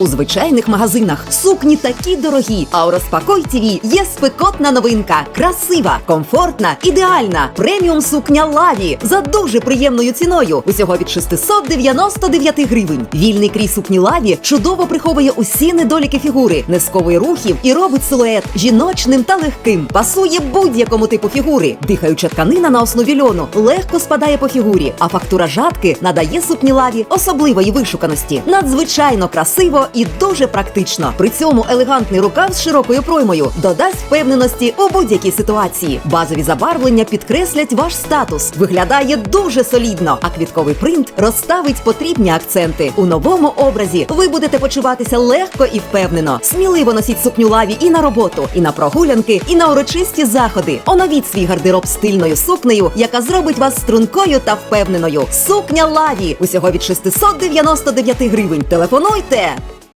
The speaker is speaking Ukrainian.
У звичайних магазинах сукні такі дорогі, а у розпакой ТВ є спекотна новинка. Красива, комфортна, ідеальна. Преміум сукня лаві за дуже приємною ціною. Усього від 699 гривень. Вільний крій сукні лаві чудово приховує усі недоліки фігури, не сковує рухів і робить силует жіночним та легким. Пасує будь-якому типу фігури. Дихаюча тканина на основі льону легко спадає по фігурі, а фактура жатки надає сукні лаві особливої вишуканості. Надзвичайно красиво і дуже практично. При цьому елегантний рукав з широкою проймою додасть впевненості у будь-якій ситуації. Базові забарвлення підкреслять ваш статус. Виглядає дуже солідно, а квітковий принт розставить потрібні акценти. У новому образі ви будете почуватися легко і впевнено. Сміливо носіть сукню лаві і на роботу, і на прогулянки, і на урочисті заходи. Оновіть свій гардероб стильною сукнею, яка зробить вас стрункою та впевненою. Сукня лаві усього від 699 гривень. Телефонуйте.